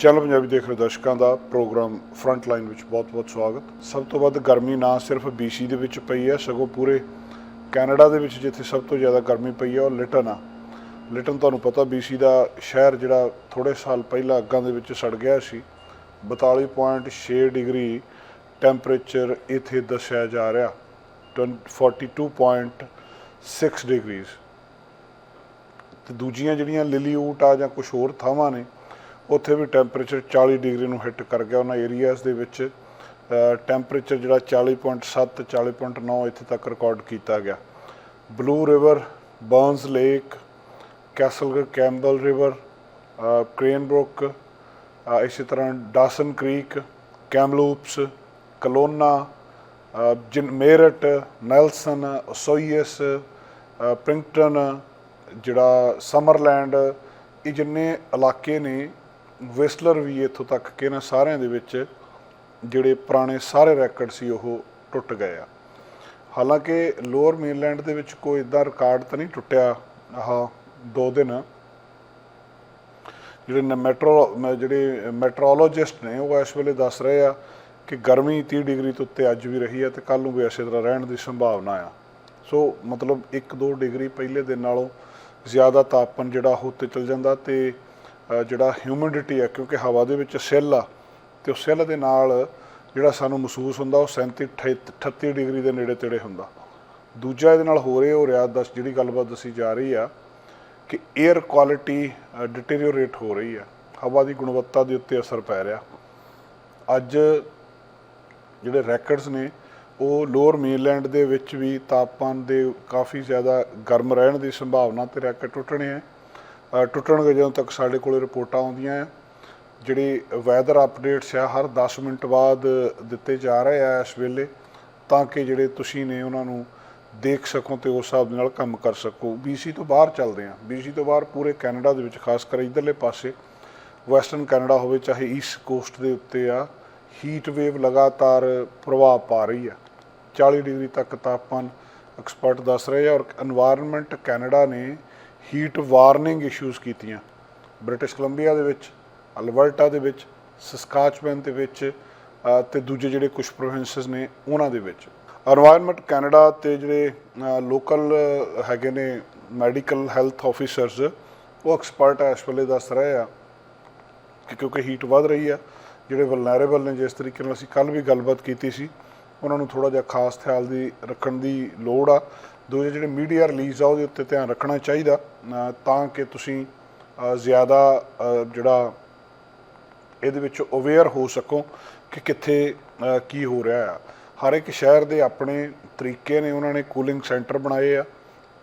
Channel Punjabi ਦੇਖ ਰਹੇ ਦਰਸ਼ਕਾਂ ਦਾ ਪ੍ਰੋਗਰਾਮ ਫਰੰਟ ਲਾਈਨ ਵਿੱਚ ਬਹੁਤ-ਬਹੁਤ ਸਵਾਗਤ। ਸਭ ਤੋਂ ਵੱਧ ਗਰਮੀ ਨਾ ਸਿਰਫ BC ਦੇ ਵਿੱਚ ਪਈ ਹੈ, ਸਗੋਂ ਪੂਰੇ ਕੈਨੇਡਾ ਦੇ ਵਿੱਚ ਜਿੱਥੇ ਸਭ ਤੋਂ ਜ਼ਿਆਦਾ ਗਰਮੀ ਪਈ ਹੈ ਉਹ ਲਿਟਨ ਆ। ਲਿਟਨ ਤੁਹਾਨੂੰ ਪਤਾ BC ਦਾ ਸ਼ਹਿਰ ਜਿਹੜਾ ਥੋੜੇ ਸਾਲ ਪਹਿਲਾਂ ਅੱਗਾਂ ਦੇ ਵਿੱਚ ਸੜ ਗਿਆ ਸੀ। 42.6 ਡਿਗਰੀ ਟੈਂਪਰੇਚਰ ਇੱਥੇ ਦੱਸਿਆ ਜਾ ਰਿਹਾ। 42.6 ਡਿਗਰੀਜ਼ ਤੇ ਦੂਜੀਆਂ ਜਿਹੜੀਆਂ ਲਿਲੀਊਟ ਆ ਜਾਂ ਕੁਝ ਹੋਰ ਥਾਵਾਂ ਨੇ ਉੱਥੇ ਵੀ ਟੈਂਪਰੇਚਰ 40 ਡਿਗਰੀ ਨੂੰ ਹਿੱਟ ਕਰ ਗਿਆ ਉਹਨਾਂ ਏਰੀਆਜ਼ ਦੇ ਵਿੱਚ। ਟੈਂਪਰੇਚਰ ਜਿਹੜਾ 40.7 40.9 ਇੱਥੇ ਤੱਕ ਰਿਕਾਰਡ ਕੀਤਾ ਗਿਆ। Blue River Burns Lake castle Campbell River Cranbrook ਇਸੇ ਤਰ੍ਹਾਂ ਡਾਸਨ ਕ੍ਰੀਕ ਕੈਮਲੂਪਸ ਕਲੋਨਾ ਜਿਨ ਮੇਰਟ ਨੈਲਸਨ ਸੋਈਐਸ ਅ, ਪ੍ਰਿੰਕਟਨ ਜਿਹੜਾ ਸਮਰਲੈਂਡ ਇਹ ਜਿੰਨੇ ਇਲਾਕੇ ਨੇ ਵਿਸਲਰ ਵੀ ਇੱਥੋਂ ਤੱਕ ਕਿ ਇਹਨਾਂ ਸਾਰਿਆਂ ਦੇ ਵਿੱਚ ਜਿਹੜੇ ਪੁਰਾਣੇ ਸਾਰੇ ਰੈਕੋਰਡ ਸੀ ਉਹ ਟੁੱਟ ਗਏ ਆ। ਹਾਲਾਂਕਿ ਲੋਅਰ ਮੇਨਲੈਂਡ ਦੇ ਵਿੱਚ ਕੋਈ ਇਦਾਂ ਰਿਕਾਰਡ ਤਾਂ ਨਹੀਂ ਟੁੱਟਿਆ ਆਹ ਦੋ ਦਿਨ। ਜਿਹੜੇ ਨ- ਮੈਟਰੋ ਮ- ਜਿਹੜੇ ਮੈਟਰੋਲੋਜਿਸਟ ਨੇ ਉਹ ਇਸ ਵੇਲੇ ਦੱਸ ਰਹੇ ਆ ਕਿ ਗਰਮੀ 30 ਡਿਗਰੀ ਤੋਂ ਉੱਤੇ ਅੱਜ ਵੀ ਰਹੀ ਹੈ ਤੇ ਕੱਲ ਨੂੰ ਵੀ ਇਸੇ ਤਰ੍ਹਾਂ ਰਹਿਣ ਦੀ ਸੰਭਾਵਨਾ ਆ। ਸੋ ਮਤਲਬ 1-2 ਡਿਗਰੀ ਪਹਿਲੇ ਦਿਨ ਨਾਲੋਂ ਜ਼ਿਆਦਾ ਤਾਪਮਾਨ ਜਿਹੜਾ ਉਹ ਉੱਤੇ ਚਲ ਜਾਂਦਾ ਤੇ ਜਿਹੜਾ ਹਿਊਮਿਡਿਟੀ ਆ, ਕਿਉਂਕਿ ਹਵਾ ਦੇ ਵਿੱਚ ਸੈੱਲ ਆ, ਤੇ ਉਹ ਸੈੱਲ ਦੇ ਨਾਲ ਜਿਹੜਾ ਸਾਨੂੰ ਮਹਿਸੂਸ ਹੁੰਦਾ, ਉਹ 37 38 ਡਿਗਰੀ ਦੇ ਨੇੜੇ ਤੇੜੇ ਹੁੰਦਾ। ਦੂਜਾ ਇਹਦੇ ਨਾਲ ਹੋ ਰਿਹਾ ਹੋ ਰਿਹਾ ਦੱਸ ਜਿਹੜੀ ਗੱਲਬਾਤ ਦੱਸੀ ਜਾ ਰਹੀ ਆ, ਕਿ 에ਅਰ ਕੁਆਲਿਟੀ ਡਿਟੀਰੀਓਰੇਟ ਹੋ ਰਹੀ ਆ। ਹਵਾ ਦੀ ਗੁਣਵੱਤਾ ਦੇ ਉੱਤੇ ਅਸਰ ਪੈ ਰਿਹਾ। ਅੱਜ ਜਿਹੜੇ ਰੈਕਰਡਸ ਨੇ, ਉਹ ਲੋਅਰ ਮੇਨਲੈਂਡ ਦੇ ਵਿੱਚ ਵੀ ਤਾਪਮਾਨ ਦੇ ਕਾਫੀ ਜ਼ਿਆਦਾ ਗਰਮ ਰਹਿਣ ਦੀ ਸੰਭਾਵਨਾ ਤੇ ਰੈਕਡ ਟੁੱਟਣੇ ਆ। ਟੁੱਟਣਗੇ ਜਦੋਂ ਤੱਕ ਸਾਡੇ ਕੋਲੇ ਰਿਪੋਰਟਾਂ ਆਉਂਦੀਆਂ ਆ। ਜਿਹੜੀ ਵੈਦਰ ਅਪਡੇਟਸ ਆ, ਹਰ 10 ਮਿੰਟ ਬਾਅਦ ਦਿੱਤੇ ਜਾ ਰਹੇ ਆ ਇਸ ਵੇਲੇ, ਤਾਂ ਕਿ ਜਿਹੜੇ ਤੁਸੀਂ ਨੇ ਉਹਨਾਂ ਨੂੰ ਦੇਖ ਸਕੋ ਤੇ ਉਸ ਹਿਸਾਬ ਨਾਲ ਕੰਮ ਕਰ ਸਕੋ। ਬੀਸੀ ਤੋਂ ਬਾਹਰ ਚੱਲਦੇ ਆ। ਬੀਸੀ ਤੋਂ ਬਾਹਰ ਪੂਰੇ ਕੈਨੇਡਾ ਦੇ ਵਿੱਚ, ਖਾਸ ਕਰ ਇਧਰਲੇ ਪਾਸੇ ਵੈਸਟਰਨ ਕੈਨੇਡਾ ਹੋਵੇ, ਚਾਹੇ ਈਸਟ ਕੋਸਟ ਦੇ ਉੱਤੇ ਆ ਹੀਟ ਵੇਵ ਲਗਾਤਾਰ ਪ੍ਰਭਾਵ ਪਾ ਰਹੀ ਆ। 40 ਡਿਗਰੀ ਤੱਕ ਤਾਪਮਾਨ ਐਕਸਪਰਟ ਦੱਸ ਰਹੇ ਆ ਔਰ এনवायरमेंट ਕੈਨੇਡਾ ਨੇ ਹੀਟ ਵਾਰਨਿੰਗ ਇਸ਼ੂਜ਼ ਕੀਤੀਆਂ। ਬ੍ਰਿਟਿਸ਼ ਕੋਲੰਬੀਆ ਦੇ ਵਿੱਚ ਅਲਬਰਟਾ ਦੇ ਵਿੱਚ ਸਸਕਾਚਵਨ ਦੇ ਵਿੱਚ ਤੇ ਦੂਜੇ ਜਿਹੜੇ ਕੁਝ ਪ੍ਰੋਵਿੰਸਸ ਨੇ ਉਹਨਾਂ ਦੇ ਵਿੱਚ। এনवायरमेंट ਕੈਨੇਡਾ ਤੇ ਜਿਹੜੇ ਲੋਕਲ ਹੈਗੇ ਨੇ ਮੈਡੀਕਲ ਹੈਲਥ ਆਫੀਸਰਸ ਉਹ ਐਕਸਪਰਟ ਇਸ ਵੇਲੇ ਦੱਸ ਰਹੇ ਆ ਕਿ ਕਿਉਂਕਿ ਹੀਟ ਵੱਧ ਰਹੀ ਆ, ਜਿਹੜੇ ਵਲਨਰੇਬਲ ਨੇ ਜਿਸ ਤਰੀਕੇ ਨਾਲ ਅਸੀਂ ਕੱਲ ਵੀ ਗੱਲਬਾਤ ਕੀਤੀ ਸੀ ਉਹਨਾਂ ਨੂੰ ਥੋੜਾ ਜਿਹਾ ਖਾਸ ਖਿਆਲ ਦੀ ਰੱਖਣ ਦੀ ਲੋੜ ਆ। ਦੂਜੇ ਜਿਹੜੇ ਮੀਡੀਆ ਰਿਲੀਜ਼ ਆ, ਉਹਦੇ ਉੱਤੇ ਧਿਆਨ ਰੱਖਣਾ ਚਾਹੀਦਾ। ਤਾਂ ਕਿ ਤੁਸੀਂ ਜ਼ਿਆਦਾ ਜਿਹੜਾ ਇਹਦੇ ਵਿੱਚ ਅਵੇਅਰ ਹੋ ਸਕੋ ਕਿ ਕਿੱਥੇ ਕੀ ਹੋ ਰਿਹਾ ਆ। ਹਰ ਇੱਕ ਸ਼ਹਿਰ ਦੇ ਆਪਣੇ ਤਰੀਕੇ ਨੇ, ਉਹਨਾਂ ਨੇ ਕੂਲਿੰਗ ਸੈਂਟਰ ਬਣਾਏ ਆ।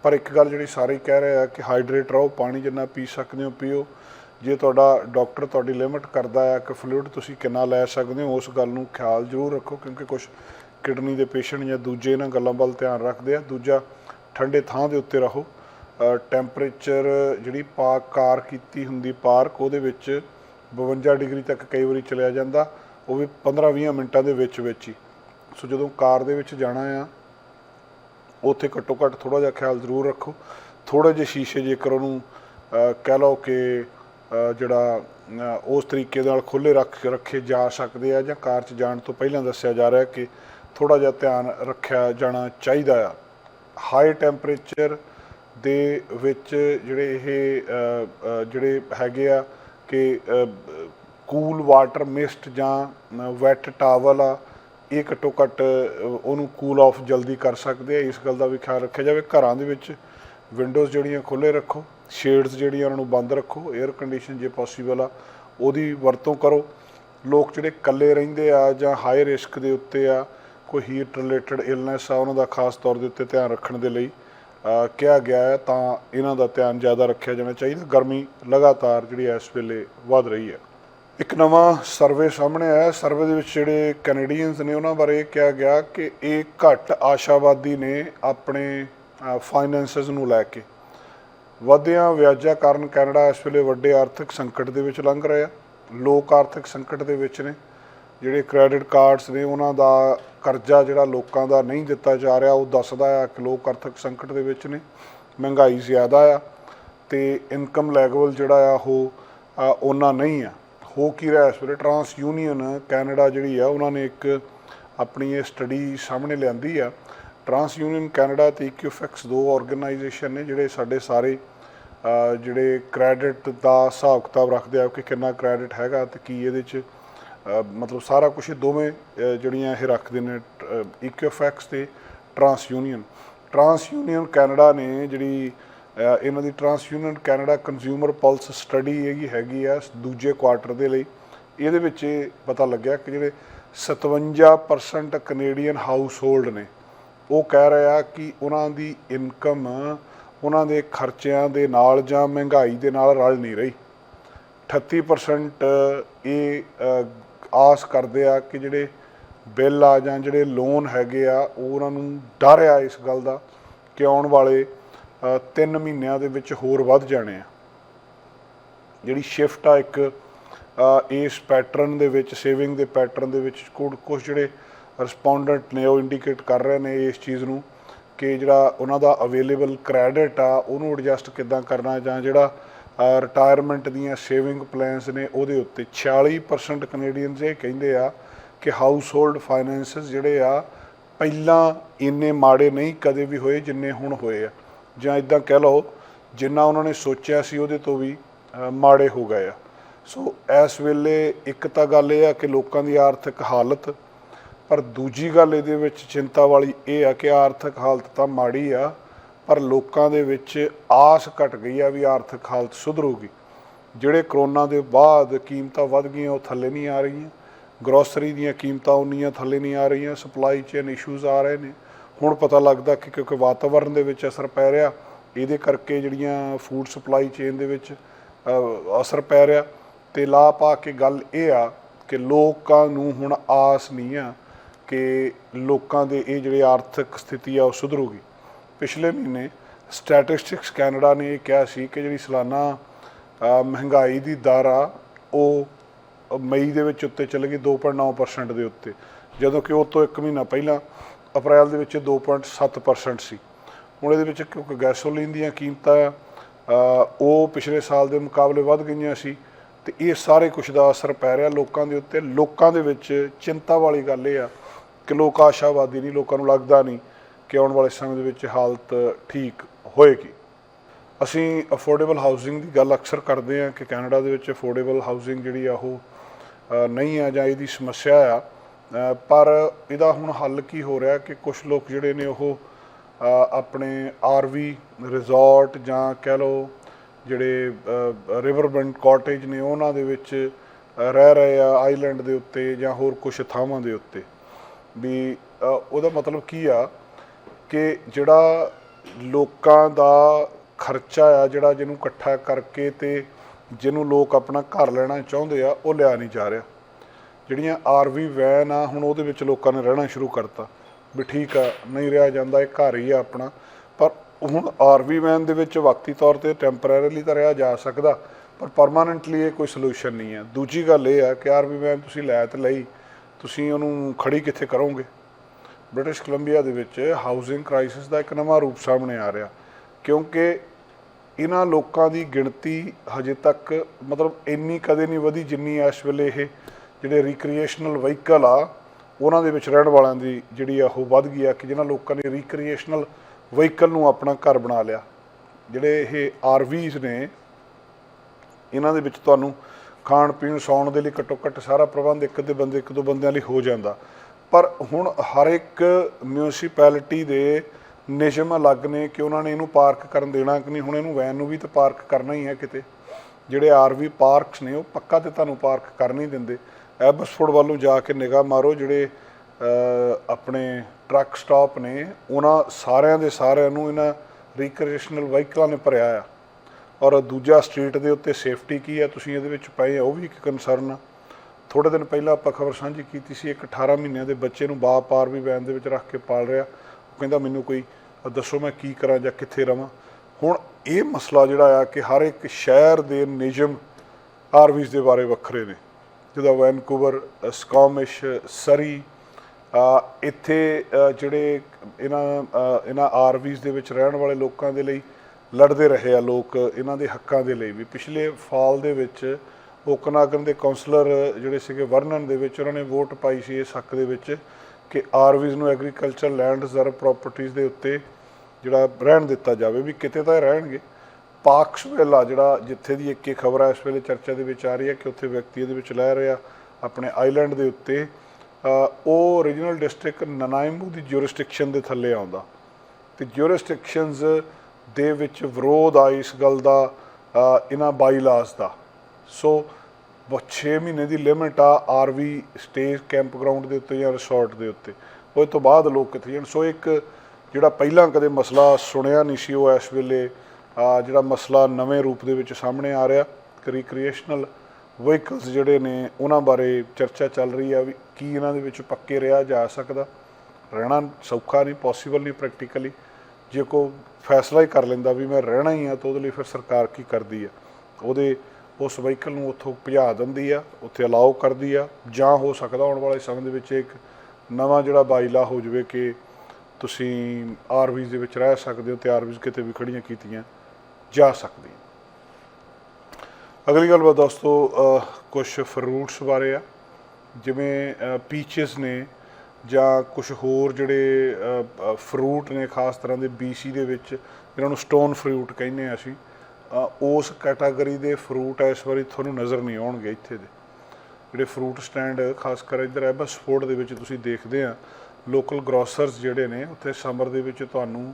ਪਰ ਇੱਕ ਗੱਲ ਜਿਹੜੀ ਸਾਰੇ ਕਹਿ ਰਹੇ ਆ ਕਿ ਹਾਈਡਰੇਟ ਰਹੋ, ਪਾਣੀ ਜਿੰਨਾ ਪੀ ਸਕਦੇ ਹੋ, ਪੀਓ। ਜੇ ਤੁਹਾਡਾ ਡਾਕਟਰ ਤੁਹਾਡੀ ਲਿਮਿਟ ਕਰਦਾ ਆ ਕਿ ਫਲੂਇਡ ਤੁਸੀਂ ਕਿੰਨਾ ਲੈ ਸਕਦੇ ਹੋ, ਉਸ ਗੱਲ ਨੂੰ ਖਿਆਲ ਜ਼ਰੂਰ ਰੱਖੋ, ਕਿਉਂਕਿ ਕੁਝ ਕਿਡਨੀ ਦੇ ਪੇਸ਼ੈਂਟ ਜਾਂ ਦੂਜੇ ਇਹਨਾਂ ਗੱਲਾਂ ਵੱਲ ਧਿਆਨ ਰੱਖਦੇ ਆ, ਦੂਜਾ ਠੰਡੇ ਥਾਂ ਦੇ ਉੱਤੇ ਰਹੋ। ਟੈਂਪਰੇਚਰ ਜਿਹੜੀ ਪਾਰਕ ਕਾਰ ਕੀਤੀ ਹੁੰਦੀ ਪਾਰਕ, ਉਹਦੇ ਵਿੱਚ 52 ਡਿਗਰੀ ਤੱਕ ਕਈ ਵਾਰੀ ਚਲਿਆ ਜਾਂਦਾ, ਉਹ ਵੀ 15-20 ਮਿੰਟਾਂ ਦੇ ਵਿੱਚ ਵਿੱਚ ਹੀ। ਸੋ ਜਦੋਂ ਕਾਰ ਦੇ ਵਿੱਚ ਜਾਣਾ ਆ, ਉੱਥੇ ਘੱਟੋ ਘੱਟ ਥੋੜਾ ਜਿਹਾ ਖਿਆਲ ਜ਼ਰੂਰ ਰੱਖੋ। ਥੋੜੇ ਜਿਹੇ ਸ਼ੀਸ਼ੇ ਜੇਕਰ ਉਹਨੂੰ ਕਹਿ ਲਓ ਕਿ ਜਿਹੜਾ ਉਸ ਤਰੀਕੇ ਨਾਲ ਖੁੱਲੇ ਰੱਖ, ਰੱਖੇ ਜਾ ਸਕਦੇ ਆ ਜਾਂ ਕਾਰ 'ਚ ਜਾਣ ਤੋਂ ਪਹਿਲਾਂ ਦੱਸਿਆ ਜਾ ਰਿਹਾ ਕਿ ਥੋੜਾ ਜਿਹਾ ਧਿਆਨ ਰੱਖਿਆ ਜਾਣਾ ਚਾਹੀਦਾ ਆ। ਹਾਈ ਟੈਂਪਰੇਚਰ ਦੇ ਵਿੱਚ ਜਿਹੜੇ ਇਹ ਜਿਹੜੇ ਹੈਗੇ ਆ ਕਿ ਕੂਲ ਵਾਟਰ ਮਿਸਟ ਜਾਂ ਵੈਟ ਟਾਵਲ ਆ, ਇਹ ਘੱਟੋ ਘੱਟ ਉਹਨੂੰ ਕੂਲ ਆਫ ਜਲਦੀ ਕਰ ਸਕਦੇ ਆ। ਇਸ ਗੱਲ ਦਾ ਵੀ ਖਿਆਲ ਰੱਖਿਆ ਜਾਵੇ। ਘਰਾਂ ਦੇ ਵਿੱਚ ਵਿੰਡੋਜ਼ ਜਿਹੜੀਆਂ ਖੁੱਲੇ ਰੱਖੋ ਸ਼ੇਡਸ ਜਿਹੜੀਆਂ ਉਹਨਾਂ ਨੂੰ ਬੰਦ ਰੱਖੋ 에ਅਰ ਕੰਡੀਸ਼ਨ ਜੇ ਪੋਸੀਬਲ ਆ, ਉਹਦੀ ਵਰਤੋਂ ਕਰੋ। ਲੋਕ ਜਿਹੜੇ ਇਕੱਲੇ ਰਹਿੰਦੇ ਆ ਜਾਂ ਹਾਈ ਰਿਸਕ ਦੇ ਉੱਤੇ ਆ ਕੋਈ ਹੀਟ ਰਿਲੇਟਡ ਇਲਨੈਸ ਆ, ਉਹਨਾਂ ਦਾ ਖਾਸ ਤੌਰ ਦੇ ਉੱਤੇ ਧਿਆਨ ਰੱਖਣ ਦੇ ਲਈ ਕਿਹਾ ਗਿਆ ਹੈ, ਤਾਂ ਇਹਨਾਂ ਦਾ ਧਿਆਨ ਜ਼ਿਆਦਾ ਰੱਖਿਆ ਜਾਣਾ ਚਾਹੀਦਾ। ਗਰਮੀ ਲਗਾਤਾਰ ਜਿਹੜੀ ਇਸ ਵੇਲੇ ਵੱਧ ਰਹੀ ਹੈ। ਇੱਕ ਨਵਾਂ ਸਰਵੇ ਸਾਹਮਣੇ ਆਇਆ ਸਰਵੇ ਦੇ ਵਿੱਚ ਜਿਹੜੇ ਕੈਨੇਡੀਅਨਸ ਨੇ, ਉਹਨਾਂ ਬਾਰੇ ਕਿਹਾ ਗਿਆ ਕਿ ਇਹ ਘੱਟ ਆਸ਼ਾਵਾਦੀ ਨੇ ਆਪਣੇ ਫਾਈਨੈਂਸਸ ਨੂੰ ਲੈ ਕੇ। ਵਧਦਿਆਂ ਵਿਆਜਾਂ ਕਾਰਨ ਕੈਨੇਡਾ ਇਸ ਵੇਲੇ ਵੱਡੇ ਆਰਥਿਕ ਸੰਕਟ ਦੇ ਵਿੱਚ ਲੰਘ ਰਿਹਾ ਲੋਕ ਆਰਥਿਕ ਸੰਕਟ ਦੇ ਵਿੱਚ ਨੇ। ਜਿਹੜੇ ਕ੍ਰੈਡਿਟ ਕਾਰਡਸ ਨੇ, ਉਹਨਾਂ ਦਾ ਕਰਜ਼ਾ ਜਿਹੜਾ ਲੋਕਾਂ ਦਾ ਨਹੀਂ ਦਿੱਤਾ ਜਾ ਰਿਹਾ, ਉਹ ਦੱਸਦਾ ਆ ਕਿ ਲੋਕ ਆਰਥਿਕ ਸੰਕਟ ਦੇ ਵਿੱਚ ਨੇ, ਮਹਿੰਗਾਈ ਜ਼ਿਆਦਾ ਆ ਤੇ ਇਨਕਮ ਲੈਵਲ ਜਿਹੜਾ ਆ ਉਹ ਉਹਨਾਂ ਨਹੀਂ ਆ। ਹੋ ਕੀ ਰਿਹਾ ਇਸ ਵੇਲੇ? ਟਰਾਂਸ ਯੂਨੀਅਨ ਕੈਨੇਡਾ ਜਿਹੜੀ ਆ, ਉਹਨਾਂ ਨੇ ਇੱਕ ਆਪਣੀ ਇਹ ਸਟੱਡੀ ਸਾਹਮਣੇ ਲਿਆਂਦੀ ਆ। ਟਰਾਂਸ ਯੂਨੀਅਨ ਕੈਨੇਡਾ ਤੇ ਇਕੁਫੈਕਸ ਦੋ ਆਰਗੇਨਾਈਜੇਸ਼ਨ ਨੇ ਜਿਹੜੇ ਸਾਡੇ ਸਾਰੇ ਜਿਹੜੇ ਕ੍ਰੈਡਿਟ ਦਾ ਹਿਸਾਬ ਕਿਤਾਬ ਰੱਖਦੇ ਆ ਕਿ ਕਿੰਨਾ ਕ੍ਰੈਡਿਟ ਹੈਗਾ ਤੇ ਕੀ ਇਹਦੇ ਚ ਮਤਲਬ ਸਾਰਾ ਕੁਝ ਦੋਵੇਂ ਜਿਹੜੀਆਂ ਇਹ ਰੱਖਦੇ ਨੇ ਇਕੁਫੈਕਸ ਤੇ TransUnion TransUnion Canada ਨੇ ਜਿਹੜੀ ਇਹਨਾਂ ਦੀ TransUnion Canada consumer pulse study ਹੈਗੀ ਹੈਗੀ ਆ ਦੂਜੇ ਕੁਆਟਰ ਦੇ ਲਈ। ਇਹਦੇ ਵਿੱਚ ਇਹ ਪਤਾ ਲੱਗਿਆ ਕਿ ਜਿਹੜੇ 57% ਕੈਨੇਡੀਅਨ ਹਾਊਸ ਹੋਲਡ ਨੇ, ਉਹ ਕਹਿ ਰਿਹਾ ਕਿ ਉਹਨਾਂ ਦੀ ਇਨਕਮ ਉਹਨਾਂ ਦੇ ਖਰਚਿਆਂ ਦੇ ਨਾਲ ਜਾਂ ਮਹਿੰਗਾਈ ਦੇ ਨਾਲ ਰਲ ਨਹੀਂ ਰਹੀ। 38% ਇਹ ਆਸ ਕਰਦੇ ਆ ਕਿ ਜਿਹੜੇ ਬਿੱਲ ਆ ਜਾਂ ਜਿਹੜੇ ਲੋਨ ਹੈਗੇ ਆ ਉਹਨਾਂ ਨੂੰ ਡਰ ਆ ਇਸ ਗੱਲ ਦਾ ਕਿ ਆਉਣ ਵਾਲੇ 3 ਮਹੀਨਿਆਂ ਦੇ ਵਿੱਚ ਹੋਰ ਵੱਧ ਜਾਣੇ ਆ। ਜਿਹੜੀ ਸ਼ਿਫਟ ਆ ਇੱਕ ਇਸ ਪੈਟਰਨ ਦੇ ਵਿੱਚ ਸੇਵਿੰਗ ਦੇ ਪੈਟਰਨ ਦੇ ਵਿੱਚ ਕੁਝ ਜਿਹੜੇ ਰਿਸਪੋਂਡੈਂਟ ਨੇ, ਉਹ ਇੰਡੀਕੇਟ ਕਰ ਰਹੇ ਨੇ ਇਸ ਚੀਜ਼ ਨੂੰ ਕਿ ਜਿਹੜਾ ਉਹਨਾਂ ਦਾ ਅਵੇਲੇਬਲ ਕ੍ਰੈਡਿਟ ਆ, ਉਹਨੂੰ ਐਡਜਸਟ ਕਿੱਦਾਂ ਕਰਨਾ ਜਾਂ ਜਿਹੜਾ ਰਿਟਾਇਰਮੈਂਟ ਦੀਆਂ ਸੇਵਿੰਗ ਪਲਾਨਸ ਨੇ ਉਹਦੇ ਉੱਤੇ 46% ਕੈਨੇਡੀਅਨਸ ਇਹ ਕਹਿੰਦੇ ਆ ਕਿ ਹਾਊਸ ਹੋਲਡ ਫਾਈਨੈਂਸਸ ਜਿਹੜੇ ਆ ਪਹਿਲਾਂ ਇੰਨੇ ਮਾੜੇ ਨਹੀਂ ਕਦੇ ਵੀ ਹੋਏ ਜਿੰਨੇ ਹੁਣ ਹੋਏ ਆ। ਜਾਂ ਇਦਾਂ ਕਹਿ ਲਓ, ਜਿੰਨਾ ਉਹਨਾਂ ਨੇ ਸੋਚਿਆ ਸੀ ਉਹਦੇ ਤੋਂ ਵੀ ਮਾੜੇ ਹੋ ਗਏ ਆ। ਸੋ ਇਸ ਵੇਲੇ ਇੱਕ ਤਾਂ ਗੱਲ ਇਹ ਆ ਕਿ ਲੋਕਾਂ ਦੀ ਆਰਥਿਕ ਹਾਲਤ, ਪਰ ਦੂਜੀ ਗੱਲ ਇਹਦੇ ਵਿੱਚ ਚਿੰਤਾ ਵਾਲੀ ਇਹ ਆ ਕਿ ਆਰਥਿਕ ਹਾਲਤ ਤਾਂ ਮਾੜੀ ਆ। ਪਰ ਲੋਕਾਂ ਦੇ ਵਿੱਚ ਆਸ ਘਟ ਗਈ ਆ ਵੀ ਆਰਥਿਕ ਹਾਲਤ ਸੁਧਰੂਗੀ। ਜਿਹੜੇ ਕਰੋਨਾ ਦੇ ਬਾਅਦ ਕੀਮਤਾਂ ਵੱਧ ਗਈਆਂ, ਉਹ ਥੱਲੇ ਨਹੀਂ ਆ ਰਹੀਆਂ। ਗਰੋਸਰੀ ਦੀਆਂ ਕੀਮਤਾਂ ਉਨੀਆਂ ਥੱਲੇ ਨਹੀਂ ਆ ਰਹੀਆਂ ਸਪਲਾਈ ਚੇਨ ਇਸ਼ੂਜ਼ ਆ ਰਹੇ ਨੇ। ਹੁਣ ਪਤਾ ਲੱਗਦਾ ਕਿ ਕਿਉਂਕਿ ਵਾਤਾਵਰਣ ਦੇ ਵਿੱਚ ਅਸਰ ਪੈ ਰਿਹਾ, ਇਹਦੇ ਕਰਕੇ ਜਿਹੜੀਆਂ ਫੂਡ ਸਪਲਾਈ ਚੇਨ ਦੇ ਵਿੱਚ ਅਸਰ ਪੈ ਰਿਹਾ। ਤੇ ਲਾ ਪਾ ਕੇ ਗੱਲ ਇਹ ਆ ਕਿ ਲੋਕਾਂ ਨੂੰ ਹੁਣ ਆਸ ਨਹੀਂ ਆ ਕਿ ਲੋਕਾਂ ਦੇ ਇਹ ਜਿਹੜੇ ਆਰਥਿਕ ਸਥਿਤੀ ਆ, ਉਹ ਸੁਧਰੂਗੀ। ਪਿਛਲੇ ਮਹੀਨੇ ਸਟੈਟਿਸਟਿਕਸ ਕੈਨੇਡਾ ਨੇ ਇਹ ਕਿਹਾ ਸੀ ਕਿ ਜਿਹੜੀ ਸਾਲਾਨਾ ਮਹਿੰਗਾਈ ਦੀ ਦਰ ਆ ਉਹ ਮਈ ਦੇ ਵਿੱਚ ਉੱਤੇ ਚੱਲ ਗਈ 2.9% ਦੇ ਉੱਤੇ। ਜਦੋਂ ਕਿ ਉਹ ਤੋਂ 1 ਮਹੀਨਾ ਪਹਿਲਾਂ ਅਪ੍ਰੈਲ ਦੇ ਵਿੱਚ 2.7% ਸੀ। ਹੁਣ ਇਹਦੇ ਵਿੱਚ ਕਿਉਂਕਿ ਗੈਸੋਲੀਨ ਦੀਆਂ ਕੀਮਤਾਂ ਅ, ਉਹ ਪਿਛਲੇ ਸਾਲ ਦੇ ਮੁਕਾਬਲੇ ਵੱਧ ਗਈਆਂ ਸੀ ਤੇ ਇਹ ਸਾਰੇ ਕੁਝ ਦਾ ਅਸਰ ਪੈ ਰਿਹਾ ਲੋਕਾਂ ਦੇ ਉੱਤੇ। ਲੋਕਾਂ ਦੇ ਵਿੱਚ ਚਿੰਤਾ ਵਾਲੀ ਗੱਲ ਇਹ ਆ ਕਿ ਲੋਕ ਆਸ਼ਾਵਾਦੀ ਨਹੀਂ ਲੋਕਾਂ ਨੂੰ ਲੱਗਦਾ ਨਹੀਂ ਕਿ ਆਉਣ ਵਾਲੇ ਸਮੇਂ ਦੇ ਵਿੱਚ ਹਾਲਤ ਠੀਕ ਹੋਏਗੀ। ਅਸੀਂ ਅਫੋਰਡੇਬਲ ਹਾਊਸਿੰਗ ਦੀ ਗੱਲ ਅਕਸਰ ਕਰਦੇ ਹਾਂ ਕਿ ਕੈਨੇਡਾ ਦੇ ਵਿੱਚ ਅਫੋਰਡੇਬਲ ਹਾਊਸਿੰਗ ਜਿਹੜੀ ਆ ਉਹ ਨਹੀਂ ਆ ਜਾਂ ਇਹਦੀ ਸਮੱਸਿਆ ਆ। ਪਰ ਇਹਦਾ ਹੁਣ ਹੱਲ ਕੀ ਹੋ ਰਿਹਾ ਕਿ ਕੁਝ ਲੋਕ ਜਿਹੜੇ ਨੇ ਉਹ ਆਪਣੇ ਆਰਵੀ ਰਿਜ਼ੋਰਟ ਜਾਂ ਕਹਿ ਲਓ ਜਿਹੜੇ ਰਿਵਰਬੈਂਟ ਕਾਟੇਜ ਨੇ ਉਹਨਾਂ ਦੇ ਵਿੱਚ ਰਹਿ ਰਹੇ ਆ ਆਈਲੈਂਡ ਦੇ ਉੱਤੇ ਜਾਂ ਹੋਰ ਕੁਝ ਥਾਵਾਂ ਦੇ ਉੱਤੇ। ਵੀ ਉਹਦਾ ਮਤਲਬ ਕੀ ਆ ਕਿ ਜਿਹੜਾ ਲੋਕਾਂ ਦਾ ਖਰਚਾ ਆ, ਜਿਹੜਾ ਜਿਹਨੂੰ ਇਕੱਠਾ ਕਰਕੇ ਤੇ ਜਿਹਨੂੰ ਲੋਕ ਆਪਣਾ ਘਰ ਲੈਣਾ ਚਾਹੁੰਦੇ ਆ, ਉਹ ਲਿਆ ਨਹੀਂ ਜਾ ਰਿਹਾ। ਜਿਹੜੀਆਂ ਆਰਵੀ ਵੈਨ ਆ, ਹੁਣ ਉਹਦੇ ਵਿੱਚ ਲੋਕਾਂ ਨੇ ਰਹਿਣਾ ਸ਼ੁਰੂ ਕਰਤਾ ਵੀ ਠੀਕ ਆ, ਨਹੀਂ ਰਿਹਾ ਜਾਂਦਾ, ਇਹ ਘਰ ਹੀ ਆ ਆਪਣਾ। ਪਰ ਹੁਣ ਆਰਵੀ ਵੈਨ ਦੇ ਵਿੱਚ ਵਕਤੀ ਤੌਰ ਤੇ ਟੈਂਪਰੇਰੀਲੀ ਤਾਂ ਰਿਹਾ ਜਾ ਸਕਦਾ, ਪਰ ਪਰਮਾਨੈਂਟਲੀ ਇਹ ਕੋਈ ਸੋਲੂਸ਼ਨ ਨਹੀਂ ਹੈ ਦੂਜੀ ਗੱਲ ਇਹ ਆ ਕਿ ਆਰਵੀ ਵੈਨ ਤੁਸੀਂ ਲੈ ਤੇ ਲਈ, ਤੁਸੀਂ ਉਹਨੂੰ ਖੜੀ ਕਿੱਥੇ ਕਰੋਗੇ? ਬ੍ਰਿਟਿਸ਼ ਕੋਲੰਬੀਆ ਦੇ ਵਿੱਚ ਹਾਊਸਿੰਗ ਕ੍ਰਾਈਸਿਸ ਦਾ ਇੱਕ ਨਵਾਂ ਰੂਪ ਸਾਹਮਣੇ ਆ ਰਿਹਾ। ਕਿਉਂਕਿ ਇਹਨਾਂ ਲੋਕਾਂ ਦੀ ਗਿਣਤੀ ਹਜੇ ਤੱਕ ਮਤਲਬ ਇੰਨੀ ਕਦੇ ਨਹੀਂ ਵਧੀ ਜਿੰਨੀ ਇਸ ਵੇਲੇ ਇਹ ਜਿਹੜੇ ਰੀਕ੍ਰੀਏਸ਼ਨਲ ਵਹੀਕਲ ਆ, ਉਹਨਾਂ ਦੇ ਵਿੱਚ ਰਹਿਣ ਵਾਲਿਆਂ ਦੀ ਜਿਹੜੀ ਆ ਉਹ ਵੱਧ ਗਈ ਆ ਕਿ ਜਿਨ੍ਹਾਂ ਲੋਕਾਂ ਨੇ ਰੀਕ੍ਰੀਏਸ਼ਨਲ ਵਹੀਕਲ ਨੂੰ ਆਪਣਾ ਘਰ ਬਣਾ ਲਿਆ। ਜਿਹੜੇ ਇਹ ਆਰਵੀਜ਼ ਨੇ, ਇਹਨਾਂ ਦੇ ਵਿੱਚ ਤੁਹਾਨੂੰ ਖਾਣ ਪੀਣ ਸੌਣ ਦੇ ਲਈ ਘੱਟੋ ਘੱਟ ਸਾਰਾ ਪ੍ਰਬੰਧ ਇੱਕ ਦੇ ਬੰਦੇ, ਇੱਕ ਦੋ ਬੰਦਿਆਂ ਲਈ ਹੋ ਜਾਂਦਾ। ਪਰ ਹੁਣ ਹਰ ਇੱਕ ਮਿਊਨਿਸਪੈਲਿਟੀ ਦੇ ਨਿਯਮ ਅਲੱਗ ਨੇ ਕਿ ਉਹਨਾਂ ਨੇ ਇਹਨੂੰ ਪਾਰਕ ਕਰਨ ਦੇਣਾ ਕਿ ਨਹੀਂ, ਹੁਣ ਇਹਨੂੰ ਵੈਨ ਨੂੰ ਵੀ ਤਾਂ ਪਾਰਕ ਕਰਨਾ ਹੀ ਹੈ ਕਿਤੇ। ਜਿਹੜੇ ਆਰਵੀ ਪਾਰਕਸ ਨੇ, ਉਹ ਪੱਕਾ ਤੇ ਤੁਹਾਨੂੰ ਪਾਰਕ ਕਰ ਨਹੀਂ ਦਿੰਦੇ। ਐਬਸਫੋਰਡ ਵੱਲੋਂ ਜਾ ਕੇ ਨਿਗਾਹ ਮਾਰੋ, ਜਿਹੜੇ ਆਪਣੇ ਟਰੱਕ ਸਟਾਪ ਨੇ, ਉਹਨਾਂ ਸਾਰਿਆਂ ਦੇ ਸਾਰਿਆਂ ਨੂੰ ਇਹਨਾਂ ਰੀਕ੍ਰੀਏਸ਼ਨਲ ਵਹੀਕਲਾਂ ਨੇ ਭਰਿਆ ਆ। ਔਰ ਦੂਜਾ ਸਟਰੀਟ ਦੇ ਉੱਤੇ ਸੇਫਟੀ ਕੀ ਹੈ, ਤੁਸੀਂ ਇਹਦੇ ਵਿੱਚ ਪਏ ਆ ਉਹ ਵੀ ਇੱਕ ਕਨਸਰਨ ਆ ਥੋੜੇ ਦਿਨ ਪਹਿਲਾਂ ਆਪਾਂ ਖਬਰ ਸਾਂਝੀ ਕੀਤੀ ਸੀ ਇੱਕ 18 ਮਹੀਨਿਆਂ ਦੇ ਬੱਚੇ ਨੂੰ ਬਾਪ ਪਾਰ ਵੀ ਵੈਨ ਦੇ ਵਿੱਚ ਰੱਖ ਕੇ ਪਾਲ ਰਿਹਾ। ਉਹ ਕਹਿੰਦਾ ਮੈਨੂੰ ਕੋਈ ਦੱਸੋ ਮੈਂ ਕੀ ਕਰਾਂ ਜਾਂ ਕਿੱਥੇ ਰਵਾਂ? ਹੁਣ ਇਹ ਮਸਲਾ ਜਿਹੜਾ ਆ ਕਿ ਹਰ ਇੱਕ ਸ਼ਹਿਰ ਦੇ ਨਿਯਮ ਆਰਵੀਜ਼ ਦੇ ਬਾਰੇ ਵੱਖਰੇ ਨੇ। ਜਿਹਦਾ ਵੈਨਕੂਵਰ ਅ, ਸਕਾਮਿਸ਼ ਸਰੀ ਇੱਥੇ ਜਿਹੜੇ ਇਹਨਾਂ ਇਹਨਾਂ ਆਰਵੀਜ਼ ਦੇ ਵਿੱਚ ਰਹਿਣ ਵਾਲੇ ਲੋਕਾਂ ਦੇ ਲਈ ਲੜਦੇ ਰਹੇ ਆ ਲੋਕ ਇਹਨਾਂ ਦੇ ਹੱਕਾਂ ਦੇ ਲਈ ਵੀ। ਪਿਛਲੇ ਫਾਲ ਦੇ ਵਿੱਚ ਓਕਨਾਗਨ ਦੇ ਕਾਉਂਸਲਰ ਜਿਹੜੇ ਸੀਗੇ ਵਰਨਨ ਦੇ ਵਿੱਚ, ਉਹਨਾਂ ਨੇ ਵੋਟ ਪਾਈ ਸੀ ਇਸ ਹੱਕ ਦੇ ਵਿੱਚ ਕਿ ਆਰਵੀਜ਼ ਨੂੰ ਐਗਰੀਕਲਚਰ ਲੈਂਡ ਰਿਜ਼ਰਵ ਪ੍ਰਾਪਰਟੀਆਂ ਦੇ ਉੱਤੇ ਜਿਹੜਾ ਰਹਿਣ ਦਿੱਤਾ ਜਾਵੇ, ਵੀ ਕਿਤੇ ਤਾਂ ਇਹ ਰਹਿਣਗੇ। ਪਾਕਸਵਿਲਾ ਜਿਹੜਾ ਜਿੱਥੇ ਦੀ ਇੱਕ ਇੱਕ ਖਬਰ ਆ, ਇਸ ਵੇਲੇ ਚਰਚਾ ਦੇ ਵਿੱਚ ਆ ਰਹੀ ਹੈ ਕਿ ਉੱਥੇ ਵਿਅਕਤੀ ਇਹਦੇ ਵਿੱਚ ਲੈ ਰਿਹਾ ਆਪਣੇ ਆਈਲੈਂਡ ਦੇ ਉੱਤੇ। ਉਹ ਰੀਜਨਲ ਡਿਸਟ੍ਰਿਕਟ ਨਨਾਇਮੂ ਦੀ ਜੂਰਿਸਡਿਕਸ਼ਨ ਦੇ ਥੱਲੇ ਆਉਂਦਾ। ਤੇ ਜੂਰਿਸਡਿਕਸ਼ਨਸ ਦੇ ਵਿੱਚ ਵਿਰੋਧ ਆ ਇਸ ਗੱਲ ਦਾ ਇਹਨਾਂ ਬਾਈਲਾਸ ਦਾ। ਸੋ ਉਹ 6 ਮਹੀਨੇ ਦੀ ਲਿਮਿਟ ਆ ਆਰਵੀ ਸਟੇਜ ਕੈਂਪ ਗਰਾਊਂਡ ਦੇ ਉੱਤੇ ਜਾਂ ਰਿਸੋਰਟ ਦੇ ਉੱਤੇ। ਉਹ ਤੋਂ ਬਾਅਦ ਲੋਕ ਕਿੱਥੇ ਜਾਣ? ਸੋ ਇੱਕ ਜਿਹੜਾ ਪਹਿਲਾਂ ਕਦੇ ਮਸਲਾ ਸੁਣਿਆ ਨਹੀਂ ਸੀ ਉਹ ਇਸ ਵੇਲੇ ਜਿਹੜਾ ਮਸਲਾ ਨਵੇਂ ਰੂਪ ਦੇ ਵਿੱਚ ਸਾਹਮਣੇ ਆ ਰਿਹਾ ਕਿ ਰੀਕ੍ਰੀਏਸ਼ਨਲ ਵਹੀਕਲਸ ਜਿਹੜੇ ਨੇ ਉਹਨਾਂ ਬਾਰੇ ਚਰਚਾ ਚੱਲ ਰਹੀ ਆ ਵੀ ਕੀ ਇਹਨਾਂ ਦੇ ਵਿੱਚ ਪੱਕੇ ਰਿਹਾ ਜਾ ਸਕਦਾ। ਰਹਿਣਾ ਸੌਖਾ ਨਹੀਂ ਪੋਸੀਬਲ ਨਹੀਂ ਪ੍ਰੈਕਟੀਕਲੀ ਜੇ ਕੋ ਫੈਸਲਾ ਹੀ ਕਰ ਲੈਂਦਾ ਵੀ ਮੈਂ ਰਹਿਣਾ ਹੀ ਆ ਤਾਂ ਉਹਦੇ ਲਈ ਫਿਰ ਸਰਕਾਰ ਕੀ ਕਰਦੀ ਆ? ਉਹਦੇ ਉਸ ਵਹੀਕਲ ਨੂੰ ਉੱਥੋਂ ਭਜਾ ਦਿੰਦੀ ਆ, ਉੱਥੇ ਅਲਾਉ ਕਰਦੀ ਆ। ਜਾਂ ਹੋ ਸਕਦਾ ਆਉਣ ਵਾਲੇ ਸਮੇਂ ਦੇ ਵਿੱਚ ਇੱਕ ਨਵਾਂ ਜਿਹੜਾ ਬਾਈਲਾ ਹੋ ਜਾਵੇ ਕਿ ਤੁਸੀਂ ਆਰਵੀਜ਼ ਦੇ ਵਿੱਚ ਰਹਿ ਸਕਦੇ ਹੋ ਤੇ ਆਰਵੀਜ਼ ਕਿਤੇ ਵੀ ਖੜੀਆਂ ਕੀਤੀਆਂ ਜਾ ਸਕਦੀਆਂ। ਅਗਲੀ ਗੱਲ ਬਾ ਦੋਸਤੋ ਕੁਝ ਫਰੂਟਸ ਬਾਰੇ ਆ। ਜਿਵੇਂ ਪੀਚਸ ਨੇ ਜਾਂ ਕੁਝ ਹੋਰ ਜਿਹੜੇ ਫਰੂਟ ਨੇ, ਖਾਸ ਤਰ੍ਹਾਂ ਦੇ BC ਦੇ ਵਿੱਚ ਜਿਹਨਾਂ ਨੂੰ ਸਟੋਨ ਫਰੂਟ ਕਹਿੰਦੇ ਆ ਅਸੀਂ। ਉਸ ਕੈਟਾਗਰੀ ਦੇ ਫਰੂਟ ਇਸ ਵਾਰੀ ਤੁਹਾਨੂੰ ਨਜ਼ਰ ਨਹੀਂ ਆਉਣਗੇ ਇੱਥੇ ਦੇ। ਜਿਹੜੇ ਫਰੂਟ ਸਟੈਂਡ ਖਾਸ ਕਰ ਇੱਧਰ ਐਬਸਫੋਰਡ ਦੇ ਵਿੱਚ ਤੁਸੀਂ ਦੇਖਦੇ ਆ ਲੋਕਲ ਗਰੋਸਰਸ ਜਿਹੜੇ ਨੇ, ਉੱਥੇ ਸਮਰ ਦੇ ਵਿੱਚ ਤੁਹਾਨੂੰ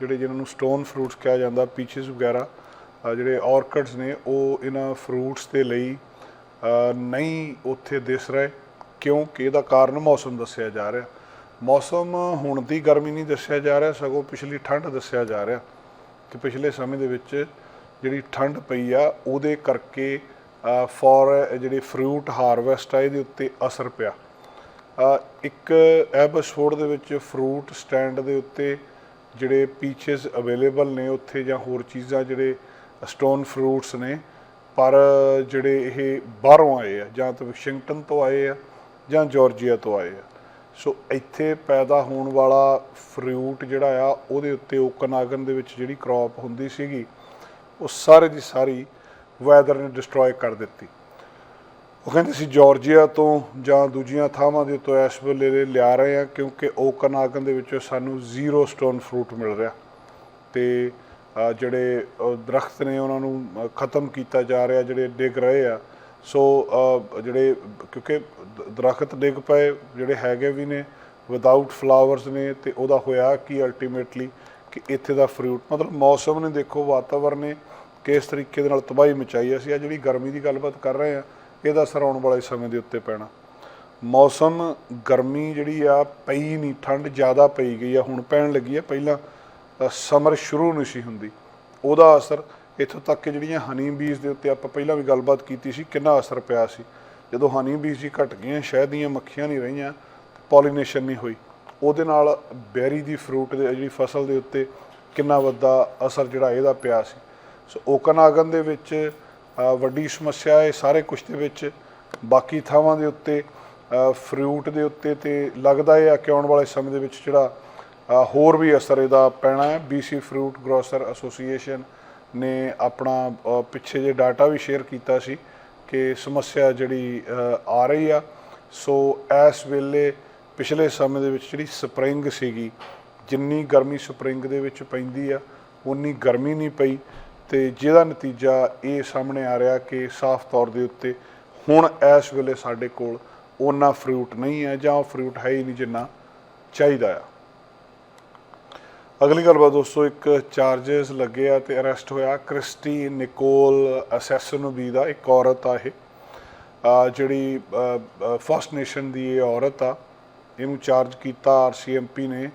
ਜਿਹੜੇ ਜਿਹਨਾਂ ਨੂੰ ਸਟੋਨ ਫਰੂਟਸ ਕਿਹਾ ਜਾਂਦਾ ਪੀਚਸ ਵਗੈਰਾ ਜਿਹੜੇ ਔਰਕਿਡਸ ਨੇ, ਉਹ ਇਹਨਾਂ ਫਰੂਟਸ ਦੇ ਲਈ ਨਹੀਂ ਉੱਥੇ ਦਿਸ ਰਹੇ, ਕਿਉਂਕਿ ਇਹਦਾ ਕਾਰਨ ਮੌਸਮ ਦੱਸਿਆ ਜਾ ਰਿਹਾ। ਮੌਸਮ ਹੁਣ ਦੀ ਗਰਮੀ ਨਹੀਂ ਦੱਸਿਆ ਜਾ ਰਿਹਾ, ਸਗੋਂ ਪਿਛਲੀ ਠੰਡ ਦੱਸਿਆ ਜਾ ਰਿਹਾ। ਕਿ ਪਿਛਲੇ ਸਮੇਂ ਦੇ ਵਿੱਚ ਜਿਹੜੀ ਠੰਡ ਪਈ ਆ, ਉਹਦੇ ਕਰਕੇ ਫॉर ਜਿਹੜੇ ਫਰੂਟ ਹਾਰਵੈਸਟ ਆ, ਇਹਦੇ ਉੱਤੇ ਅਸਰ ਪਿਆ। ਇੱਕ ਐਬਸਫੋਰਡ ਦੇ ਵਿੱਚ ਫਰੂਟ ਸਟੈਂਡ ਦੇ ਉੱਤੇ ਜਿਹੜੇ ਪੀਚਸ ਅਵੇਲੇਬਲ ਨੇ, ਉੱਥੇ ਜਾਂ ਹੋਰ ਚੀਜ਼ਾਂ ਜਿਹੜੇ ਸਟੋਨ ਫਰੂਟਸ ਨੇ, ਪਰ ਜਿਹੜੇ ਇਹ ਬਾਹਰੋਂ ਆਏ ਆ, ਜਾਂ ਤਾਂ ਵਾਸ਼ਿੰਗਟਨ ਤੋਂ ਆਏ ਆ, ਜਾਂ ਜਾਰਜੀਆ ਤੋਂ ਆਏ ਆ। ਸੋ ਇੱਥੇ ਪੈਦਾ ਹੋਣ ਵਾਲਾ ਫਰੂਟ ਜਿਹੜਾ ਆ, ਉਹਦੇ ਉੱਤੇ ਓਕਨਾਗਨ ਦੇ ਵਿੱਚ ਜਿਹੜੀ ਕ੍ਰੌਪ ਹੁੰਦੀ ਸੀਗੀ ਉਹ ਸਾਰੇ ਦੀ ਸਾਰੀ ਵੈਦਰ ਨੇ ਡਿਸਟਰੋਏ ਕਰ ਦਿੱਤੀ। ਉਹ ਕਹਿੰਦੇ ਸੀ ਜਾਰਜੀਆ ਤੋਂ ਜਾਂ ਦੂਜੀਆਂ ਥਾਵਾਂ ਦੇ ਉੱਤੋਂ ਇਸ ਵੇਲੇ ਲਿਆ ਰਹੇ ਆ ਕਿਉਂਕਿ ਓਕਨਾਗਨ ਦੇ ਵਿੱਚੋਂ ਸਾਨੂੰ ਜ਼ੀਰੋ ਸਟੋਨ ਫਰੂਟ ਮਿਲ ਰਿਹਾ ਤੇ ਜਿਹੜੇ ਅ, ਦਰਖਤ ਨੇ ਉਹਨਾਂ ਨੂੰ ਖਤਮ ਕੀਤਾ ਜਾ ਰਿਹਾ ਜਿਹੜੇ ਡਿੱਗ ਰਹੇ ਆ। ਸੋ ਜਿਹੜੇ ਕਿਉਂਕਿ ਦ- ਦਰਖਤ ਡਿੱਗ ਪਏ ਜਿਹੜੇ ਹੈਗੇ ਵੀ ਨੇ ਵਿਦਆਊਟ ਫਲਾਵਰਸ ਨੇ ਤੇ ਉਹਦਾ ਹੋਇਆ ਕਿ ਅਲਟੀਮੇਟਲੀ ਕਿ ਇੱਥੇ ਦਾ ਫਰੂਟ ਮਤਲਬ ਮੌਸਮ ਨੇ ਦੇਖੋ, ਵਾਤਾਵਰਨ ਨੇ ਕਿਸ ਤਰੀਕੇ ਦੇ ਨਾਲ ਤਬਾਹੀ ਮਚਾਈ ਅਸੀਂ ਆ ਜਿਹੜੀ ਗਰਮੀ ਦੀ ਗੱਲਬਾਤ ਕਰ ਰਹੇ ਆ, ਇਹਦਾ ਅਸਰ ਆਉਣ ਵਾਲੇ ਸਮੇਂ ਦੇ ਉੱਤੇ ਪੈਣਾ। ਮੌਸਮ, ਗਰਮੀ ਜਿਹੜੀ ਆ, ਪਈ ਨਹੀਂ, ਠੰਡ ਜ਼ਿਆਦਾ ਪਈ ਗਈ ਆ, ਹੁਣ ਪੈਣ ਲੱਗੀ ਆ। ਪਹਿਲਾਂ ਸਮਰ ਸ਼ੁਰੂ ਨਹੀਂ ਸੀ ਹੁੰਦੀ। ਉਹਦਾ ਅਸਰ ਇੱਥੋਂ ਤੱਕ ਕਿ ਜਿਹੜੀਆਂ ਹਨੀ ਬੀਜ਼ ਦੇ ਉੱਤੇ ਆਪਾਂ ਪਹਿਲਾਂ ਵੀ ਗੱਲਬਾਤ ਕੀਤੀ ਸੀ, ਕਿੰਨਾ ਅਸਰ ਪਿਆ ਸੀ। ਜਦੋਂ ਹਨੀ ਬੀਜ਼ ਹੀ ਘਟ ਗਈਆਂ, ਸ਼ਹਿਦ ਦੀਆਂ ਮੱਖੀਆਂ ਨਹੀਂ ਰਹੀਆਂ ਪੋਲੀਨੇਸ਼ਨ ਨਹੀਂ ਹੋਈ। ਉਹਦੇ ਨਾਲ ਬੈਰੀ ਦੀ ਫਰੂਟ ਦੇ, ਜਿਹੜੀ ਫਸਲ ਦੇ ਉੱਤੇ ਕਿੰਨਾ ਵੱਡਾ ਅਸਰ ਜਿਹੜਾ ਇਹਦਾ ਪਿਆ ਸੀ। ਸੋ ਓਕਨਾਗਨ ਦੇ ਵਿੱਚ ਵੱਡੀ ਸਮੱਸਿਆ ਹੈ, ਸਾਰੇ ਕੁਝ ਦੇ ਵਿੱਚ। ਬਾਕੀ ਥਾਵਾਂ ਦੇ ਉੱਤੇ ਫਰੂਟ ਦੇ ਉੱਤੇ ਤੇ ਲੱਗਦਾ ਹੈ ਕਿ ਆਉਣ ਵਾਲੇ ਸਮੇਂ ਦੇ ਵਿੱਚ ਜਿਹੜਾ ਹੋਰ ਵੀ ਅਸਰ ਇਹਦਾ ਪੈਣਾ ਹੈ। BC ਫਰੂਟ ਗਰੋਸਰ ਐਸੋਸੀਏਸ਼ਨ ਨੇ ਆਪਣਾ ਪਿੱਛੇ ਜੇ ਡਾਟਾ ਵੀ ਸ਼ੇਅਰ ਕੀਤਾ ਸੀ ਕਿ ਸਮੱਸਿਆ ਜਿਹੜੀ ਆ ਰਹੀ ਆ। ਸੋ ਇਸ ਵੇਲੇ ਪਿਛਲੇ ਸਮੇਂ ਦੇ ਵਿੱਚ ਜਿਹੜੀ ਸਪਰਿੰਗ ਸੀਗੀ, ਜਿੰਨੀ ਗਰਮੀ ਸਪਰਿੰਗ ਦੇ ਵਿੱਚ ਪੈਂਦੀ ਆ ਉਨੀ ਗਰਮੀ ਨਹੀਂ ਪਈ ਤੇ ਜਿਹਦਾ ਨਤੀਜਾ ਇਹ ਸਾਹਮਣੇ ਆ ਰਿਹਾ ਕਿ ਸਾਫ਼ ਤੌਰ ਦੇ ਉੱਤੇ ਹੁਣ ਇਸ ਵੇਲੇ ਸਾਡੇ ਕੋਲ ਉਹਨਾਂ ਫਰੂਟ ਨਹੀਂ ਹੈ ਜਾਂ ਉਹ ਫਰੂਟ ਹੈ ਹੀ ਨਹੀਂ ਜਿੰਨਾ ਚਾਹੀਦਾ ਆ। ਅਗਲੀ ਗੱਲਬਾਤ ਦੋਸਤੋ, ਇੱਕ ਚਾਰजेस ਲੱਗੇ ਆ ਤੇ ਅਰੈਸਟ ਹੋਇਆ ਕ੍ਰਿਸਟੀ ਨਿਕੋਲ ਅਸੈਸਨੋਬੀ ਦਾ ਇੱਕ ਔਰਤ ਆ ਇਹ। ਜਿਹੜੀ ਫਸਟ ਨੇਸ਼ਨ ਦੀ ਇਹ ਔਰਤ ਆ। ਇਹਨੂੰ ਚਾਰਜ ਕੀਤਾ ਆਰਸੀਐਮਪੀ ਨੇ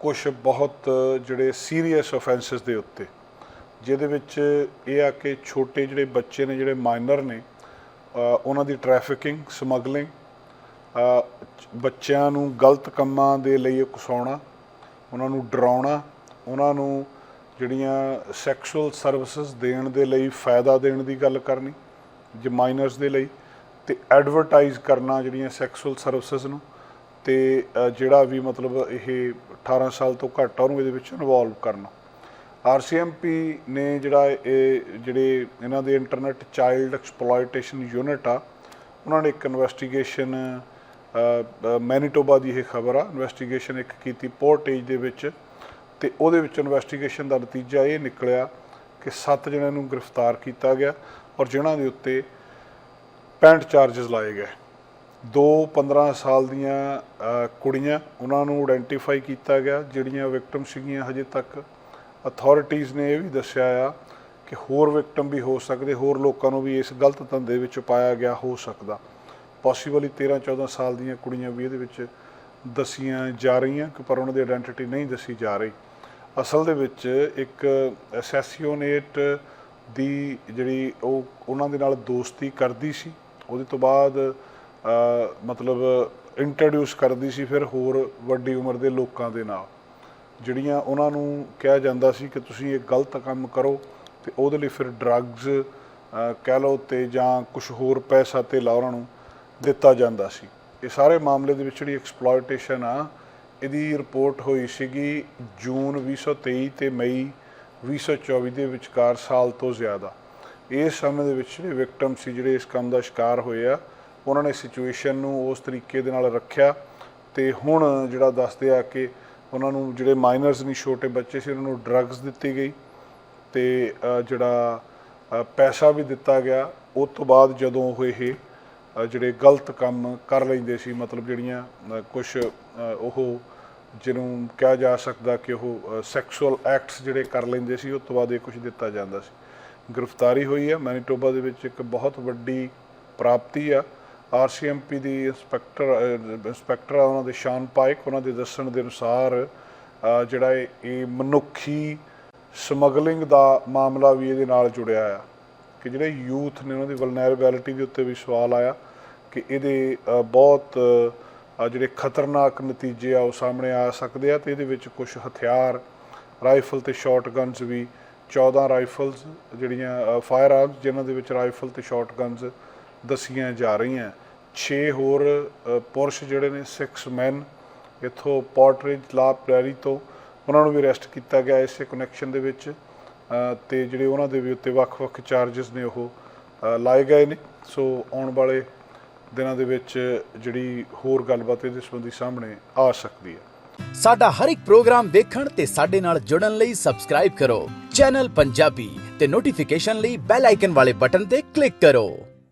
ਕੁਝ ਬਹੁਤ ਜਿਹੜੇ ਸੀਰੀਅਸ ਆਫੈਂਸਸ ਦੇ ਉੱਤੇ। ਜਿਹਦੇ ਵਿੱਚ ਇਹ ਆ ਕਿ ਛੋਟੇ ਜਿਹੜੇ ਬੱਚੇ ਨੇ, ਜਿਹੜੇ ਮਾਈਨਰ ਨੇ ਉਹਨਾਂ ਦੀ ਟ੍ਰੈਫਿਕਿੰਗ ਸਮਗਲਿੰਗ ਬੱਚਿਆਂ ਨੂੰ ਗਲਤ ਕੰਮਾਂ ਦੇ ਲਈ ਉਕਸਾਉਣਾ ਉਹਨਾਂ ਨੂੰ ਡਰਾਉਣਾ, ਉਹਨਾਂ ਨੂੰ ਜਿਹੜੀਆਂ ਸੈਕਸ਼ੂਅਲ ਸਰਵਿਸਿਜ਼ ਦੇਣ ਦੇ ਲਈ ਫਾਇਦਾ ਦੇਣ ਦੀ ਗੱਲ ਕਰਨੀ, ਜੇ ਮਾਈਨਰਸ ਦੇ ਲਈ, ਤੇ ਐਡਵਰਟਾਈਜ਼ ਕਰਨਾ ਜਿਹੜੀਆਂ ਸੈਕਸ਼ੂਅਲ ਸਰਵਿਸਿਜ਼ ਨੂੰ। ਤੇ ਜਿਹੜਾ ਵੀ ਮਤਲਬ ਇਹ 18 ਸਾਲ ਤੋਂ ਘੱਟ ਆ, ਉਹਨੂੰ ਇਹਦੇ ਵਿੱਚ ਇਨਵੋਲਵ ਕਰਨਾ। ਆਰਸੀਐਮਪੀ ਨੇ ਜਿਹੜਾ ਇਹ, ਜਿਹੜੇ ਇਹਨਾਂ ਦੇ ਇੰਟਰਨੈਟ ਚਾਈਲਡ ਐਕਸਪਲੋਇਟੇਸ਼ਨ ਯੂਨਿਟ ਆ, ਉਹਨਾਂ ਨੇ ਇੱਕ ਇਨਵੈਸਟੀਗੇਸ਼ਨ ਮੈਨੀਟੋਬਾ ਦੀ ਇਹ ਖਬਰ ਆ। ਇਨਵੈਸਟੀਗੇਸ਼ਨ ਇੱਕ ਕੀਤੀ ਪੋਰਟੇਜ ਦੇ ਵਿੱਚ ਤੇ ਉਹਦੇ ਵਿੱਚ ਇਨਵੈਸਟੀਗੇਸ਼ਨ ਦਾ ਨਤੀਜਾ ਇਹ ਨਿਕਲਿਆ ਕਿ 7 ਜਣਿਆਂ ਨੂੰ ਗ੍ਰਿਫਤਾਰ ਕੀਤਾ ਗਿਆ ਔਰ ਜਿਨ੍ਹਾਂ ਦੇ ਉੱਤੇ 65 ਚਾਰजेस ਲਾਏ ਗਏ। ਦੋ 15 ਸਾਲ ਦੀਆਂ ਕੁੜੀਆਂ ਉਹਨਾਂ ਨੂੰ ਆਇਡੈਂਟੀਫਾਈ ਕੀਤਾ ਗਿਆ, ਜਿਹੜੀਆਂ ਵਿਕਟਮ ਸੀਗੀਆਂ ਹਜੇ ਤੱਕ। ਅਥਾਰਟੀਆਂ ਨੇ ਇਹ ਵੀ ਦੱਸਿਆ ਆ ਕਿ ਹੋਰ ਵਿਕਟਮ ਵੀ ਹੋ ਸਕਦੇ, ਹੋਰ ਲੋਕਾਂ ਨੂੰ ਵੀ ਇਸ ਗਲਤ ਧੰਦੇ ਵਿੱਚ ਪਾਇਆ ਗਿਆ ਹੋ ਸਕਦਾ। ਪੋਸੀਬਲੀ 13 14 ਸਾਲ ਦੀਆਂ ਕੁੜੀਆਂ ਵੀ ਇਹਦੇ ਵਿੱਚ ਦਸੀਆਂ ਜਾ ਰਹੀਆਂ, ਕਿ ਪਰ ਉਹਨਾਂ ਦੀ ਆਇਡੈਂਟੀਟੀ ਨਹੀਂ ਦੱਸੀ ਜਾ ਰਹੀ। ਅਸਲ ਦੇ ਵਿੱਚ ਇੱਕ ਅਸੈਸੀਓਨੇਟ ਦੀ ਜਿਹੜੀ ਉਹ, ਉਹਨਾਂ ਦੇ ਨਾਲ ਦੋਸਤੀ ਕਰਦੀ ਸੀ, ਉਹਦੇ ਤੋਂ ਬਾਅਦ ਮਤਲਬ ਇੰਟਰੋਡਿਊਸ ਕਰਦੀ ਸੀ ਫਿਰ ਹੋਰ ਵੱਡੀ ਉਮਰ ਦੇ ਲੋਕਾਂ ਦੇ ਨਾਲ, ਜਿਹੜੀਆਂ ਉਹਨਾਂ ਨੂੰ ਕਿਹਾ ਜਾਂਦਾ ਸੀ ਕਿ ਤੁਸੀਂ ਇਹ ਗਲਤ ਕੰਮ ਕਰੋ ਤੇ ਉਹਦੇ ਲਈ ਫਿਰ ਡਰੱਗਸ ਕਹਿ ਲਓ ਤੇ ਜਾਂ ਕੁਝ ਹੋਰ ਪੈਸਾ ਤੇ ਉਹਨਾਂ ਨੂੰ ਦਿੱਤਾ ਜਾਂਦਾ ਸੀ। ਇਹ ਸਾਰੇ ਮਾਮਲੇ ਦੇ ਵਿੱਚ ਜਿਹੜੀ ਐਕਸਪਲੋਇਟੇਸ਼ਨ ਆ, ਇਹਦੀ ਰਿਪੋਰਟ ਹੋਈ ਸੀਗੀ ਜੂਨ 2023 ਤੇ ਮਈ 2024 ਦੇ ਵਿਚਕਾਰ ਸਾਲ ਤੋਂ ਜ਼ਿਆਦਾ। ਇਸ ਸਮੇਂ ਦੇ ਵਿੱਚ ਜਿਹੜੇ ਵਿਕਟਮ ਸੀ, ਜਿਹੜੇ ਇਸ ਕੰਮ ਦਾ ਸ਼ਿਕਾਰ ਹੋਏ ਆ ਉਹਨਾਂ ਨੇ ਸਿਚੁਏਸ਼ਨ ਨੂੰ ਉਸ ਤਰੀਕੇ ਦੇ ਨਾਲ ਰੱਖਿਆ ਤੇ ਹੁਣ ਜਿਹੜਾ ਦੱਸਦੇ ਆ ਕਿ ਉਹਨਾਂ ਨੂੰ ਜਿਹੜੇ ਮਾਈਨਰਸ ਨਹੀਂ ਛੋਟੇ ਬੱਚੇ ਸੀ, ਉਹਨਾਂ ਨੂੰ ਡਰੱਗਸ ਦਿੱਤੀ ਗਈ ਤੇ ਜਿਹੜਾ ਪੈਸਾ ਵੀ ਦਿੱਤਾ ਗਿਆ। ਉਸ ਤੋਂ ਬਾਅਦ ਜਦੋਂ ਉਹ ਇਹ ਜਿਹੜੇ ਗਲਤ ਕੰਮ ਕਰ ਲੈਂਦੇ ਸੀ, ਮਤਲਬ ਜਿਹੜੀਆਂ ਕੁਝ ਉਹ ਜਿਹਨੂੰ ਕਿਹਾ ਜਾ ਸਕਦਾ ਕਿ ਉਹ ਸੈਕਸੁਅਲ ਐਕਟਸ ਜਿਹੜੇ ਕਰ ਲੈਂਦੇ ਸੀ, ਉਸ ਤੋਂ ਬਾਅਦ ਇਹ ਕੁਝ ਦਿੱਤਾ ਜਾਂਦਾ ਸੀ। ਗ੍ਰਿਫਤਾਰੀ ਹੋਈ ਹੈ ਮੈਨੀਟੋਬਾ ਦੇ ਵਿੱਚ ਇੱਕ ਬਹੁਤ ਵੱਡੀ ਪ੍ਰਾਪਤੀ ਆ। ਆਰਸੀਐਮਪੀ ਦੀ ਇੰਸਪੈਕਟਰ ਇੰਸਪੈਕਟਰ ਆ, ਉਹਨਾਂ ਦੇ ਸ਼ਾਨ ਪਾਇਕ, ਉਹਨਾਂ ਦੇ ਦੱਸਣ ਦੇ ਅਨੁਸਾਰ ਜਿਹੜਾ ਇਹ ਇਹ ਮਨੁੱਖੀ ਸਮਗਲਿੰਗ ਦਾ ਮਾਮਲਾ ਵੀ ਇਹਦੇ ਨਾਲ ਜੁੜਿਆ ਆ। ਕਿ ਜਿਹੜੇ ਯੂਥ ਨੇ ਉਹਨਾਂ ਦੀ ਵਲਨਰੇਬਿਲਿਟੀ ਦੇ ਉੱਤੇ ਵੀ ਸਵਾਲ ਆਇਆ ਕਿ ਇਹਦੇ ਬਹੁਤ ਜਿਹੜੇ ਖਤਰਨਾਕ ਨਤੀਜੇ ਆ ਉਹ ਸਾਹਮਣੇ ਆ ਸਕਦੇ ਆ ਤੇ ਇਹਦੇ ਵਿੱਚ ਕੁਝ ਹਥਿਆਰ, ਰਾਈਫਲ ਤੇ ਸ਼ਾਟਗਨਸ ਵੀ 14 ਰਾਈਫਲਸ ਜਿਹੜੀਆਂ ਫਾਇਰ ਆਰਮਸ ਜਿਨ੍ਹਾਂ ਦੇ ਵਿੱਚ ਰਾਈਫਲ ਤੇ ਸ਼ਾਟਗਨਸ ਦਸੀਆਂ ਜਾ ਰਹੀਆਂ। 6 ਹੋਰ ਪੁਰਸ਼ ਜਿਹੜੇ ਨੇ 6 ਮੈਨ ਇਥੋਂ ਪੋਰਟਰੇਜ ਲਾ ਪ੍ਰੈਰੀ ਤੋਂ ਉਹਨਾਂ ਨੂੰ ਵੀ ਅਰੈਸਟ ਕੀਤਾ ਗਿਆ ਇਸੇ ਕਨੈਕਸ਼ਨ ਦੇ ਵਿੱਚ। ਅ, ਤੇ ਜਿਹੜੇ ਉਹਨਾਂ ਦੇ ਵੀ ਉੱਤੇ ਵੱਖ-ਵੱਖ ਚਾਰजेस ਨੇ ਉਹ ਲਾਏ ਗਏ ਨੇ। ਸੋ ਆਉਣ ਵਾਲੇ ਦਿਨਾਂ ਦੇ ਵਿੱਚ ਜਿਹੜੀ ਹੋਰ ਗੱਲਬਾਤ ਇਹਦੇ ਸੰਬੰਧੀ ਸਾਹਮਣੇ ਆ ਸਕਦੀ ਹੈ। ਸਾਡਾ ਹਰ ਇੱਕ ਪ੍ਰੋਗਰਾਮ ਦੇਖਣ ਤੇ ਸਾਡੇ ਨਾਲ ਜੁੜਨ ਲਈ ਸਬਸਕ੍ਰਾਈਬ ਕਰੋ। ਚੈਨਲ ਪੰਜਾਬੀ ਤੇ ਨੋਟੀਫਿਕੇਸ਼ਨ ਲਈ ਬੈਲ ਆਈਕਨ ਵਾਲੇ ਬਟਨ ਤੇ ਕਲਿੱਕ ਕਰੋ।